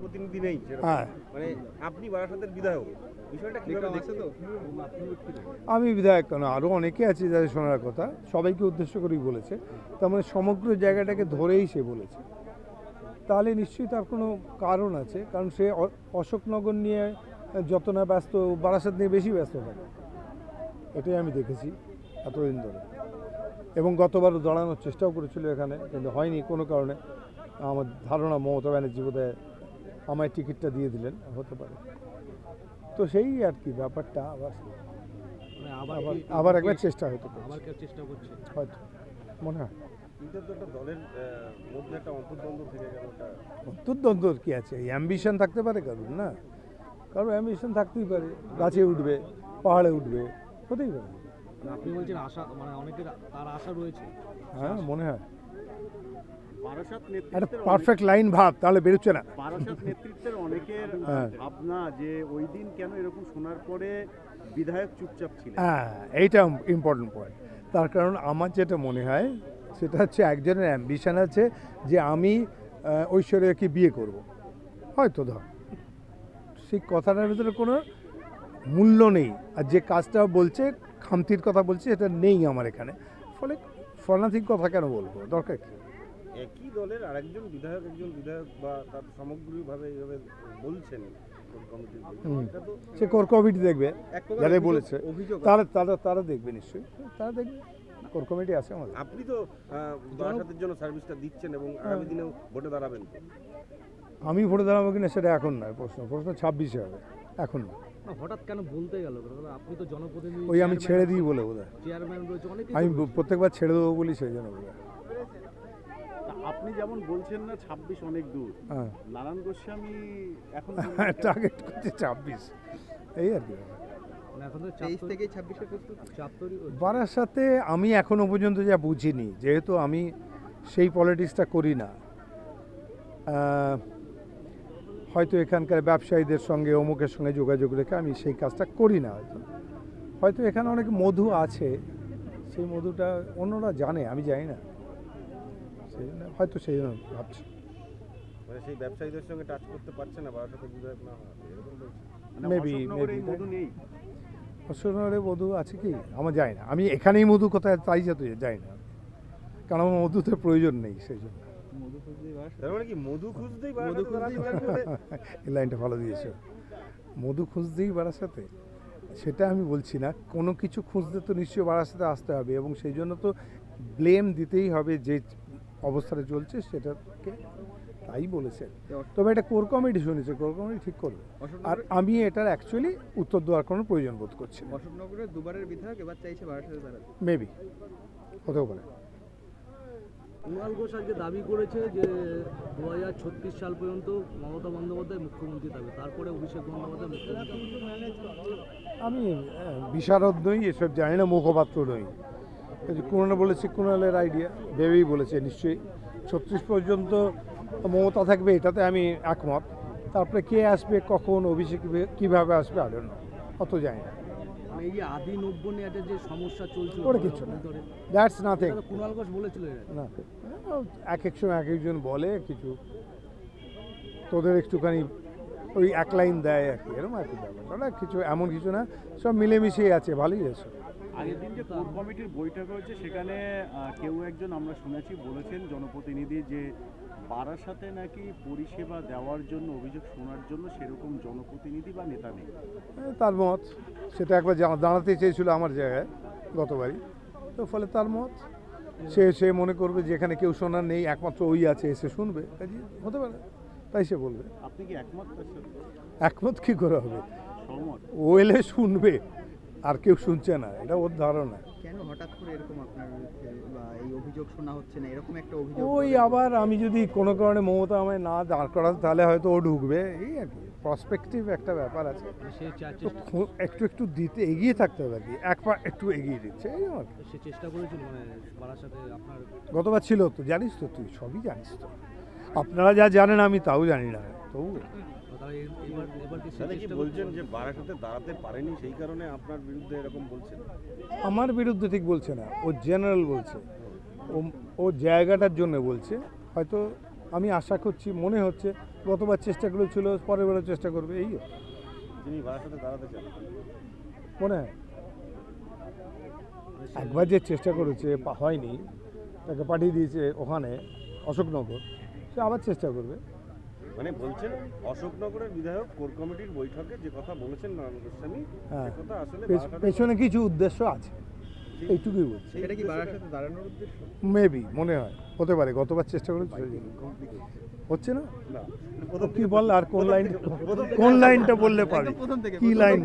প্রতিনিধি নেই হ্যাঁ। মানে আপনি বারাসাতের বিধায়ক বিষয়টা কীভাবে দেখছেন? তো আমি বিধায়ক কেন? আরও অনেকে আছে যাদের শোনার কথা সবাইকে উদ্দেশ্য করেই বলেছে। তার মানে সমগ্র জায়গাটাকে ধরেই সে বলেছে। তাহলে নিশ্চয়ই তার কোনো কারণ আছে কারণ সে অশোকনগর নিয়ে যত না ব্যস্ত বারাসাত নিয়ে বেশি ব্যস্ত থাকে। এটাই আমি দেখেছি এতদিন ধরে। এবং গতবারও দাঁড়ানোর চেষ্টাও করেছিল এখানে কিন্তু হয়নি কোনো কারণে। আমার ধারণা মমতা ব্যানার্জি বোধহয় আমায় টিকিটটা দিয়ে দিলেন হতে পারে। তো সেই আর কি ব্যাপারটা আবার মানে আবার আবার একবার চেষ্টা হয়তো করছে। আবার কেউ চেষ্টা করছে। হয়তো। মনে হয়। অন্তর্দ্বন্দ্ব কি আছে? এই অ্যাম্বিশন থাকতে পারে কারণ না? কারণ অ্যাম্বিশন থাকতেই পারে। গাছে উঠবে পাহাড়ে উঠবে হতেই পারে। আপনি বলছেন আশা মানে অনেকের তার আশা রয়েছে। হ্যাঁ মনে হয়। একটা পারফেক্ট লাইন ভাব তাহলে বেরোচ্ছে না। বারাসাত নেতৃত্বের অনেকের হ্যাঁ। ভাবনা যে ওই দিন কেন এরকম শোনার পরে বিধায়ক চুপচাপ ছিলেন? হ্যাঁ এইটা ইম্পর্টেন্ট পয়েন্ট তার কারণ আমার যেটা মনে হয় সেটা হচ্ছে একজনের অ্যাম্বিশন আছে যে আমি ঐশ্বর্যকে বিয়ে করব। হয়তো ধর সেই কথাটার ভিতরে কোনো মূল্য নেই। আর যে কাজটা বলছে খামতির কথা বলছি এটা নেই আমার এখানে। ফলে ফর্নাথিক কথা কেন বলব? দরকার কি? একই দলের আরেকজন বিধায়ক একজন বিধায়ক বা তার সামগ্রিকভাবে এইভাবে বলছেন সে কোর কমিটি দেখবে প্রকার বলেছে। তারা তারা তারা দেখবে নিশ্চয়ই। তারা দেখবে। কোর কমিটি আছে আমাদের। আপনি তো বারাসাতের জন্য সার্ভিসটা দিচ্ছেন এবং আগামী দিনেও ভোটে দাঁড়াবেন আমি ভোটে দাঁড়াবো কিনা সেটা এখন নয় প্রশ্ন। প্রশ্ন ছাব্বিশে হবে। এখন না না, হঠাৎ কেন বলতে গেল? আপনি তো জনপ্রতিনিধি ওই আমি ছেড়ে দিই বলে বোধ চেয়ারম্যান রয়েছে অনেকে আমি প্রত্যেকবার ছেড়ে দেবো বলি সেই জন্য বোধ তা আপনি যেমন বলছেন না ছাব্বিশ অনেক দূর। হ্যাঁ। নারায়ণ গোস্বামী এখন? টার্গেট করছে ছাব্বিশ। এই আর কি। মানে। বারার সাথে আমি এখনও পর্যন্ত যা বুঝিনি যেহেতু আমি সেই পলিটিক্সটা করি না। হয়তো এখানকার ব্যবসায়ীদের সঙ্গে অমুকের সঙ্গে যোগাযোগ রেখে আমি সেই কাজটা করি না হয়তো। হয়তো এখানে অনেক মধু আছে সেই মধুটা অন্যরা জানে আমি জানি না। সেই জন্য হয়তো সেই জন্য ভাবছি। মানে সেই ব্যবসায়ীদের সঙ্গে টাচ করতে পারছে না মানে মধু নেই। অশ্বনগরে মধু আছে কি? আমার না। আমি এখানেই মধু কোথায় তাই যেতে যাই না। কারণ আমার মধুতে প্রয়োজন নেই সেই জন্য। তার মানে কি মধু খুঁজতেই? এই লাইনটা ভালো দিয়েছ। মধু খুঁজতেই বাড়ার সাথে সেটা আমি বলছি না কোনো কিছু খুঁজতে তো নিশ্চয়ই বাড়ার সাথে আসতে হবে এবং সেই জন্য তো ব্লেম দিতেই হবে যে অবস্থাটা চলছে সেটাকে তাই বলেছে। তবে এটা কোর কমিটি শুনেছে কোর কমিটি ঠিক করবে। আর আমি এটার অ্যাকচুয়ালি উত্তর দেওয়ার কোনো প্রয়োজন বোধ করছি অশোকনগরের দুবারের বিধায়ক এবার চাইছে মেবি হতেও পারে। কুণাল ঘোষ আজকে দাবি করেছে যে দু হাজার ছত্রিশ সাল পর্যন্ত মমতা বন্দ্যোপাধ্যায় মুখ্যমন্ত্রী থাকবে, তারপরে অভিষেক বন্দ্যোপাধ্যায় মুখ্যমন্ত্রী আমি বিশারদ নই, এসব জানি না, মুখপাত্র নই। কুণাল বলেছে, কুণালের আইডিয়া ভেবেই বলেছে, নিশ্চয়ই। ছত্রিশ পর্যন্ত মমতা থাকবে, এটাতে আমি একমত। তারপরে কে আসবে, কখন, অভিষেক কীভাবে আসবে আরেন অত জানি না। এই আদি নব্য নিয়ে একটা যে সমস্যা চলছিল ওটা কিছু না। দ্যাটস নাথিং কুণাল ঘোষ বলেছিল না এক এক সময় এক একজন বলে কিছু। তোদের একটুখানি ওই এক লাইন দেয় আর কি। এরকম আর কি ব্যাপার। কিছু এমন কিছু না। সব মিলেমিশেই আছে ভালোই আছে। আগের দিন যে কোর কমিটির বৈঠক হয়েছে সেখানে কেউ একজন আমরা শুনেছি বলেছেন জনপ্রতিনিধি যে বারাসাতে নাকি পরিষেবা দেওয়ার জন্য অভিযোগ শোনার জন্য সেরকম জনপ্রতিনিধি বা নেতা নেই। তার মত। সেটা একবার দাঁড়াতে চেয়েছিল আমার জায়গায় গতবারই। তো ফলে তার মত। সে সে মনে করবে যে এখানে কেউ শোনার নেই একমাত্র ওই আছে এসে শুনবে। কাজে হতে পারে তাই সে বলবে। আপনি কি একমত? একমত কী করে হবে? ও এলে শুনবে। আর কেউ শুনছে না এটা ওর ধারণা। কেন হঠাৎ করে এরকম আপনার এই অভিযোগ শোনা হচ্ছে না এরকম একটা অভিযোগ ওই আবার আমি যদি কোনো কারণে মমতা আমায় না দাঁড় করাতে তাহলে হয়তো ও ঢুকবে। এই আর কি প্রসপেক্টিভ একটা ব্যাপার আছে। একটু একটু দিতে এগিয়ে থাকতে হবে আর কি এক পা একটু এগিয়ে দিচ্ছে এই আর কি। সে চেষ্টা করেছিল মানে আপনার গতবার ছিল তো জানিস তো তুই সবই জানিস তো। আপনারা যা জানেন আমি তাও জানি না তবু তারা এবার এবার তাহলে কি বলছেন যে বারাসাতে দাঁড়াতে পারেনি? সেই কারণে আপনার বিরুদ্ধে এরকম বলছেন। আমার বিরুদ্ধে ঠিক বলছে না। ও জেনারেল বলছে। ও ও জায়গাটার জন্য বলছে। হয়তো আমি আশা করছি মনে হচ্ছে গতবার চেষ্টা করেছিল পরের বারও চেষ্টা করবে এই বারাসাতে দাঁড়াতে চান? মনে হয়। একবার যে চেষ্টা করেছে পা- হয়নি তাকে পাঠিয়ে দিয়েছে ওখানে অশোকনগর। সে আবার চেষ্টা করবে। মানে বলছেন অশোকনগরের বিধায়ক কোর কমিটির বৈঠকে যে কথা বলেছেন নারায়ণ গোস্বামী হ্যাঁ। সে কথা আসলে পেছনে কিছু উদ্দেশ্য আছে। এইটুকুই বলছি। এটা কি বারাসাতে দাঁড়ানোর উদ্দেশ্য? মেবি মনে হয়। হতে পারে গতবার চেষ্টা জন্য। হচ্ছে না? না। কি বল আর কোন লাইন কোন লাইনটা বললে পারি কি লাইন